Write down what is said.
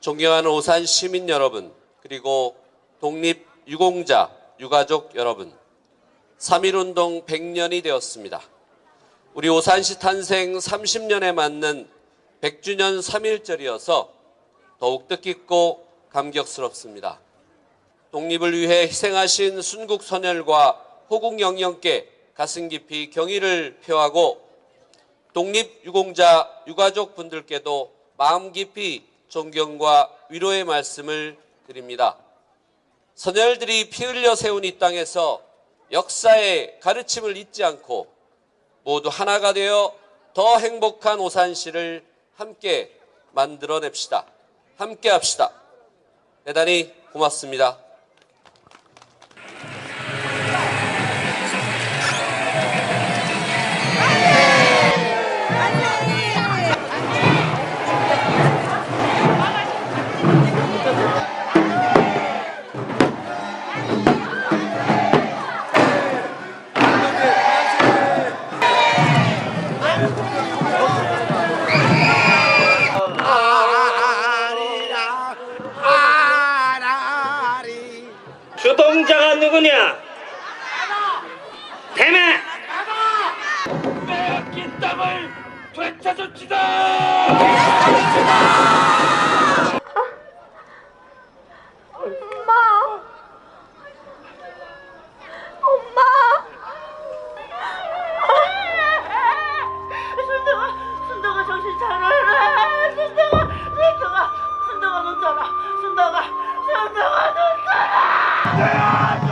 존경하는 오산 시민 여러분, 그리고 독립 유공자, 유가족 여러분, 3.1운동 100년이 되었습니다. 우리 오산시 탄생 30년에 맞는 100주년 3.1절이어서 더욱 뜻깊고 감격스럽습니다. 독립을 위해 희생하신 순국 선열과 호국 영령께 가슴 깊이 경의를 표하고 독립 유공자 유가족 분들께도 마음 깊이 존경과 위로의 말씀을 드립니다. 선열들이 피 흘려 세운 이 땅에서 역사의 가르침을 잊지 않고 모두 하나가 되어 더 행복한 오산시를 함께 만들어냅시다. 함께 합시다. 대단히 고맙습니다. 주동자가 누구냐? 대매! 빼앗긴 땅을 되찾읍시다! God!